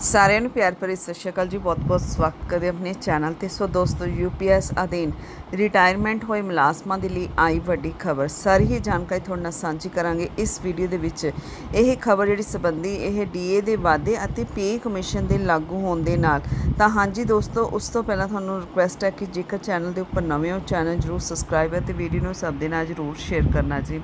ਸਾਰਿਆਂ ਨੂੰ ਪਿਆਰ ਭਰੀ ਸਤਿ ਸ਼੍ਰੀ ਅਕਾਲ ਜੀ। ਬਹੁਤ-ਬਹੁਤ ਸਵਾਗਤ ਕਰਦੇ ਆਪਣੇ ਚੈਨਲ ਤੇ। ਸੋ ਦੋਸਤੋ ਯੂਪੀਐਸ ਅਧੀਨ ਰਿਟਾਇਰਮੈਂਟ ਹੋਏ ਮੁਲਾਜ਼ਮਾਂ ਦੇ ਲਈ ਆਈ ਵੱਡੀ ਖਬਰ। ਸਾਰੀ ਹੀ ਜਾਣਕਾਰੀ ਤੁਹਾਡੇ ਨਾਲ ਸਾਂਝੀ ਕਰਾਂਗੇ ਇਸ ਵੀਡੀਓ ਦੇ ਵਿੱਚ। ਇਹ ਖਬਰ ਜਿਹੜੀ ਸੰਬੰਧੀ ਇਹ ਡੀਏ ਦੇ ਵਾਅਦੇ ਅਤੇ ਪੇ ਕਮਿਸ਼ਨ ਦੇ ਲਾਗੂ ਹੋਣ ਦੇ ਨਾਲ। ਤਾਂ ਹਾਂਜੀ ਦੋਸਤੋ, ਉਸ ਤੋਂ ਪਹਿਲਾਂ ਤੁਹਾਨੂੰ ਰਿਕੁਐਸਟ ਹੈ ਕਿ ਜੇਕਰ ਚੈਨਲ ਦੇ ਉੱਪਰ ਨਵੇਂ ਹੋ, ਚੈਨਲ ਜਰੂਰ ਸਬਸਕ੍ਰਾਈਬ ਹੈ ਤੇ ਵੀਡੀਓ ਨੂੰ ਸਭ ਦੇ ਨਾਲ ਜਰੂਰ ਸ਼ੇਅਰ ਕਰਨਾ ਜੀ।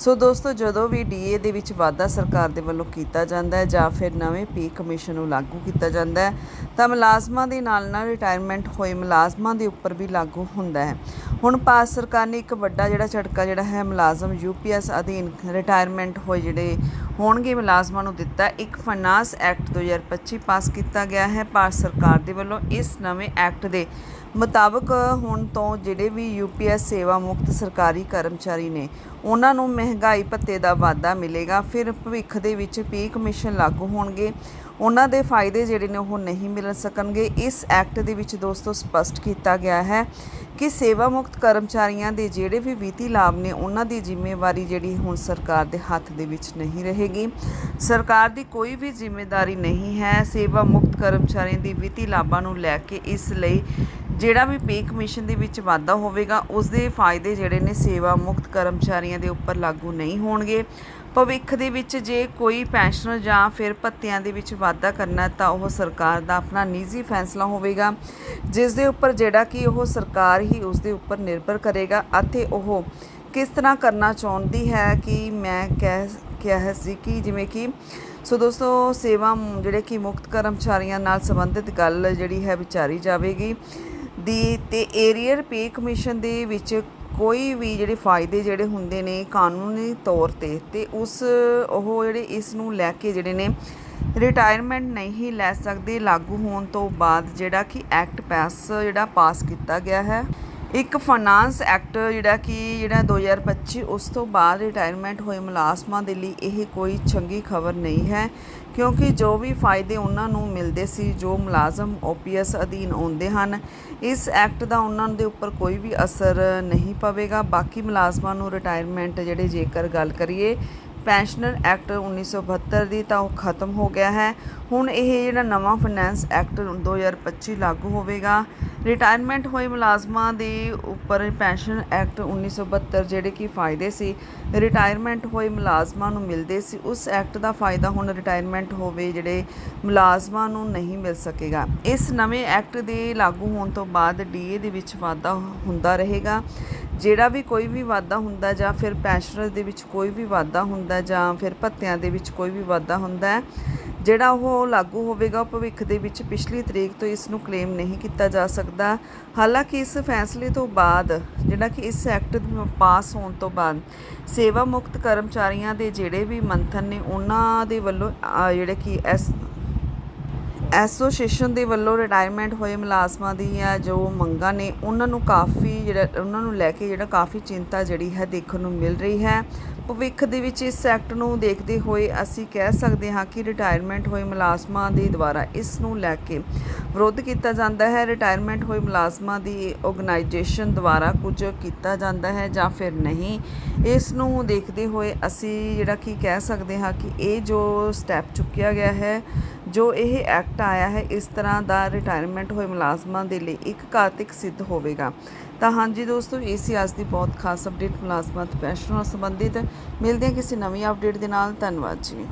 ਸੋ ਦੋਸਤੋ, ਜਦੋਂ ਵੀ ਡੀਏ ਦੇ ਵਿੱਚ ਵਾਧਾ ਸਰਕਾਰ ਦੇ ਵੱਲੋਂ ਕੀਤਾ ਜਾਂਦਾ ਹੈ ਜਾਂ ਫਿਰ ਨਵੇਂ ਪੇ ਕਮਿਸ਼ਨ ਨੂੰ ਲਾਗੂ ਕੀਤਾ ਜਾਂਦਾ ਹੈ, ਤਾਂ ਮੁਲਾਜ਼ਮਾਂ ਦੇ ਨਾਲ ਨਾਲ ਰਿਟਾਇਰਮੈਂਟ ਹੋਏ ਮੁਲਾਜ਼ਮਾਂ ਦੇ ਉੱਪਰ ਵੀ ਲਾਗੂ ਹੁੰਦਾ ਹੈ। ਹੁਣ ਭਾਰਤ ਸਰਕਾਰ ਨੇ ਇੱਕ ਵੱਡਾ ਜਿਹੜਾ ਝਟਕਾ ਜਿਹੜਾ ਹੈ ਮੁਲਾਜ਼ਮ ਯੂਪੀਐਸ ਅਧੀਨ ਰਿਟਾਇਰਮੈਂਟ ਹੋਏ ਜਿਹੜੇ ਹੋਣਗੇ ਮੁਲਾਜ਼ਮਾਂ ਨੂੰ ਦਿੱਤਾ। ਇੱਕ ਫਾਈਨਾਂਸ ਐਕਟ 2025 ਪਾਸ ਕੀਤਾ ਗਿਆ ਹੈ ਭਾਰਤ ਸਰਕਾਰ ਦੇ ਵੱਲੋਂ। ਇਸ ਨਵੇਂ ਐਕਟ ਦੇ ਮੁਤਾਬਕ ਹੁਣ ਤੋਂ ਜਿਹੜੇ ਵੀ ਯੂਪੀਐਸ ਸੇਵਾ ਮੁਕਤ ਸਰਕਾਰੀ ਕਰਮਚਾਰੀ ਨੇ, ਉਹਨਾਂ ਨੂੰ ਮਹਿੰਗਾਈ ਭੱਤੇ ਦਾ ਵਾਧਾ ਮਿਲੇਗਾ। ਫਿਰ ਭਵਿੱਖ ਦੇ ਵਿੱਚ ਪੇ ਕਮਿਸ਼ਨ ਲਾਗੂ ਹੋਣਗੇ। ਉਹਨਾਂ ਦੇ ਫਾਇਦੇ ਜਿਹੜੇ ਨੇ ਉਹ ਨਹੀਂ ਮਿਲ ਸਕਣਗੇ। ਇਸ ਐਕਟ ਦੇ ਵਿੱਚ ਦੋਸਤੋ ਸਪਸ਼ਟ ਕੀਤਾ ਗਿਆ ਹੈ ਕਿ ਸੇਵਾ ਮੁਕਤ ਕਰਮਚਾਰੀਆਂ ਦੇ ਜਿਹੜੇ ਵੀ ਵਿੱਤੀ ਲਾਭ ਨੇ, ਉਹਨਾਂ ਦੀ ਜ਼ਿੰਮੇਵਾਰੀ ਜਿਹੜੀ ਹੁਣ ਸਰਕਾਰ ਦੇ ਹੱਥ ਦੇ ਵਿੱਚ ਨਹੀਂ ਰਹੇਗੀ। ਸਰਕਾਰ ਦੀ ਕੋਈ ਵੀ ਜ਼ਿੰਮੇਵਾਰੀ ਨਹੀਂ ਹੈ ਸੇਵਾ ਮੁਕਤ ਕਰਮਚਾਰੀਆਂ ਦੀ ਵਿੱਤੀ ਲਾਭਾਂ ਨੂੰ ਲੈ ਕੇ। ਇਸ ਲਈ ਜਿਹੜਾ ਵੀ ਪੇ ਕਮਿਸ਼ਨ ਦੇ ਵਿੱਚ ਵਾਧਾ ਹੋਵੇਗਾ ਉਸ ਦੇ ਫਾਇਦੇ ਜਿਹੜੇ ਨੇ ਸੇਵਾ ਮੁਕਤ ਕਰਮਚਾਰੀਆਂ ਦੇ ਉੱਪਰ ਲਾਗੂ ਨਹੀਂ ਹੋਣਗੇ। ਭਵਿੱਖ ਦੇ ਵਿੱਚ ਜੇ ਕੋਈ ਪੈਨਸ਼ਨ ਜਾਂ ਫਿਰ ਭੱਤਿਆਂ ਦੇ ਵਿੱਚ ਵਾਧਾ ਕਰਨਾ ਤਾਂ ਉਹ ਸਰਕਾਰ ਦਾ ਆਪਣਾ ਨਿੱਜੀ ਫੈਸਲਾ ਹੋਵੇਗਾ, ਜਿਸ ਦੇ ਉੱਪਰ ਜਿਹੜਾ ਕਿ ਉਹ ਸਰਕਾਰ ਹੀ ਉਸ ਦੇ ਉੱਪਰ ਨਿਰਭਰ ਕਰੇਗਾ ਅਤੇ ਉਹ ਕਿਸ ਤਰ੍ਹਾਂ ਕਰਨਾ ਚਾਹੁੰਦੀ ਹੈ ਕਿ ਮੈਂ ਕਹਿ, ਕਿਹਾ ਸੀ ਕਿ ਜਿਵੇਂ ਕਿ ਸੋ ਦੋਸਤੋ, ਸੇਵਾ ਜਿਹੜੇ ਕਿ ਮੁਕਤ ਕਰਮਚਾਰੀਆਂ ਨਾਲ ਸੰਬੰਧਿਤ ਗੱਲ ਜਿਹੜੀ ਹੈ ਵਿਚਾਰੀ ਜਾਵੇਗੀ। ਦੀ ਤੇ ਏਰੀਅਰ ਪੇ ਕਮਿਸ਼ਨ ਦੇ ਵਿੱਚ ਕੋਈ ਵੀ ਜਿਹੜੇ ਫਾਇਦੇ ਜਿਹੜੇ ਹੁੰਦੇ ਨੇ ਕਾਨੂੰਨੀ ਤੌਰ ਤੇ ਤੇ ਉਸ, ਉਹ ਜਿਹੜੇ ਇਸ ਨੂੰ ਲੈ ਕੇ ਜਿਹੜੇ ਨੇ ਰਿਟਾਇਰਮੈਂਟ ਨਹੀਂ ਲੈ ਸਕਦੇ, ਲਾਗੂ ਹੋਣ ਤੋਂ ਬਾਅਦ ਜਿਹੜਾ ਕਿ ਐਕਟ ਪਾਸ ਜਿਹੜਾ ਪਾਸ ਕੀਤਾ ਗਿਆ ਹੈ। ਇੱਕ ਫਾਈਨਾਂਸ ਐਕਟ ਜਿਹੜਾ ਕਿ ਜਿਹੜਾ 2025 ਉਸ ਤੋਂ ਬਾਅਦ ਰਿਟਾਇਰਮੈਂਟ ਹੋਏ ਮੁਲਾਜ਼ਮਾਂ ਦੇ ਲਈ ਇਹ ਕੋਈ ਚੰਗੀ ਖਬਰ ਨਹੀਂ ਹੈ, ਕਿਉਂਕਿ ਜੋ ਵੀ ਫਾਇਦੇ ਉਹਨਾਂ ਨੂੰ ਮਿਲਦੇ ਸੀ, ਜੋ ਮੁਲਾਜ਼ਮ ਓਪੀਐਸ ਅਧੀਨ ਆਉਂਦੇ ਹਨ, ਇਸ ਐਕਟ ਦਾ ਉਹਨਾਂ ਦੇ ਉੱਪਰ ਕੋਈ ਵੀ ਅਸਰ ਨਹੀਂ ਪਵੇਗਾ। ਬਾਕੀ ਮੁਲਾਜ਼ਮਾਂ ਨੂੰ ਰਿਟਾਇਰਮੈਂਟ ਜਿਹੜੇ ਜੇਕਰ ਗੱਲ ਕਰੀਏ ਪੈਨਸ਼ਨਰ ਐਕਟ 1972 ਦੀ ਤਾਂ ਉਹ ਖਤਮ ਹੋ ਗਿਆ ਹੈ। ਹੁਣ ਇਹ ਜਿਹੜਾ ਨਵਾਂ ਫਾਈਨੈਂਸ ਐਕਟ 2025 ਲਾਗੂ ਹੋਵੇਗਾ ਰਿਟਾਇਰਮੈਂਟ ਹੋਏ ਮੁਲਾਜ਼ਮਾਂ ਦੇ ਉੱਪਰ ਪੈਨਸ਼ਨ ਐਕਟ 1972 ਜਿਹੜੇ ਕਿ ਫਾਇਦੇ ਸੀ ਰਿਟਾਇਰਮੈਂਟ ਹੋਏ ਮੁਲਾਜ਼ਮਾਂ ਨੂੰ ਮਿਲਦੇ ਸੀ, ਉਸ ਐਕਟ ਦਾ ਫਾਇਦਾ ਹੁਣ ਰਿਟਾਇਰਮੈਂਟ ਹੋਵੇ ਜਿਹੜੇ ਮੁਲਾਜ਼ਮਾਂ ਨੂੰ ਨਹੀਂ ਮਿਲ ਸਕੇਗਾ। ਇਸ ਨਵੇਂ ਐਕਟ ਦੇ ਲਾਗੂ ਹੋਣ ਤੋਂ ਬਾਅਦ ਡੀਏ ਦੇ ਵਿੱਚ ਵਾਧਾ ਹੁੰਦਾ ਰਹੇਗਾ। ਜਿਹੜਾ ਵੀ ਕੋਈ ਵੀ ਵਾਧਾ ਹੁੰਦਾ ਜਾਂ ਫਿਰ ਪੈਨਸ਼ਨਰ ਦੇ ਵਿੱਚ ਕੋਈ ਵੀ ਵਾਧਾ ਹੁੰਦਾ ਜਾਂ ਫਿਰ ਭੱਤਿਆਂ ਦੇ ਵਿੱਚ ਕੋਈ ਵੀ ਵਾਧਾ ਹੁੰਦਾ ਹੈ ਜਿਹੜਾ ਉਹ ਲਾਗੂ ਹੋਵੇਗਾ ਉਹ ਭਵਿੱਖ ਦੇ ਵਿੱਚ ਪਿਛਲੀ ਤਰੀਕ ਤੋਂ ਇਸ ਨੂੰ ਕਲੇਮ ਨਹੀਂ ਕੀਤਾ ਜਾ ਸਕਦਾ। ਹਾਲਾਂਕਿ ਇਸ ਫੈਸਲੇ ਤੋਂ ਬਾਅਦ ਜਿਹੜਾ ਕਿ ਇਸ ਐਕਟ ਪਾਸ ਹੋਣ ਤੋਂ ਬਾਅਦ ਸੇਵਾ ਮੁਕਤ ਕਰਮਚਾਰੀਆਂ ਦੇ ਜਿਹੜੇ ਵੀ ਮੰਥਨ ਨੇ ਉਹਨਾਂ ਦੇ ਵੱਲੋਂ ਅਹ, ਜਿਹੜੇ ਕਿ ਇਸ ਐਸੋਸੀਏਸ਼ਨ ਦੇ ਵੱਲੋਂ ਰਿਟਾਇਰਮੈਂਟ ਹੋਏ ਮੁਲਾਜ਼ਮਾਂ ਦੀਆਂ ਜੋ ਮੰਗਾਂ ਨੇ, ਉਹਨਾਂ ਨੂੰ ਕਾਫੀ ਜਿਹੜਾ, ਉਹਨਾਂ ਨੂੰ ਲੈ ਕੇ ਜਿਹੜਾ ਕਾਫੀ ਚਿੰਤਾ ਜਿਹੜੀ ਹੈ ਦੇਖਣ ਨੂੰ ਮਿਲ ਰਹੀ ਹੈ। ਭਵਿੱਖ ਦੇ ਵਿੱਚ ਇਸ ਐਕਟ ਨੂੰ ਦੇਖਦੇ ਹੋਏ ਅਸੀਂ ਕਹਿ ਸਕਦੇ ਹਾਂ ਕਿ ਰਿਟਾਇਰਮੈਂਟ ਹੋਏ ਮੁਲਾਜ਼ਮਾਂ ਦੇ ਦੁਆਰਾ ਇਸ ਨੂੰ ਲੈ ਕੇ ਵਿਰੋਧ ਕੀਤਾ ਜਾਂਦਾ ਹੈ। ਰਿਟਾਇਰਮੈਂਟ ਹੋਏ ਮੁਲਾਜ਼ਮਾਂ ਦੀ ਆਰਗੇਨਾਈਜੇਸ਼ਨ ਦੁਆਰਾ ਕੁਝ ਕੀਤਾ ਜਾਂਦਾ ਹੈ ਜਾਂ ਫਿਰ ਨਹੀਂ, ਇਸ ਨੂੰ ਦੇਖਦੇ ਹੋਏ ਅਸੀਂ ਜਿਹੜਾ ਕਿ ਕਹਿ ਸਕਦੇ ਹਾਂ ਕਿ ਇਹ ਜੋ ਸਟੈਪ ਚੁੱਕਿਆ ਗਿਆ ਹੈ, ਜੋ ਇਹ ਐਕਟ ਆਇਆ ਹੈ, ਇਸ ਤਰ੍ਹਾਂ ਦਾ ਰਿਟਾਇਰਮੈਂਟ ਹੋਏ ਮੁਲਾਜ਼ਮਾਂ ਦੇ ਲਈ ਇੱਕ ਘਾਤਕ ਸਿੱਧ ਹੋਵੇਗਾ। ਤਾਂ ਹਾਂਜੀ ਦੋਸਤੋ, ਇਹ ਸੀ ਅੱਜ ਦੀ ਬਹੁਤ ਖਾਸ ਅਪਡੇਟ ਮੁਲਾਜ਼ਮਾਂ ਤੇ ਪੈਨਸ਼ਨ ਨਾਲ ਸੰਬੰਧਿਤ। ਮਿਲਦੇ ਹਾਂ ਕਿਸੇ ਨਵੀਂ ਅਪਡੇਟ ਦੇ ਨਾਲ। ਧੰਨਵਾਦ ਜੀ।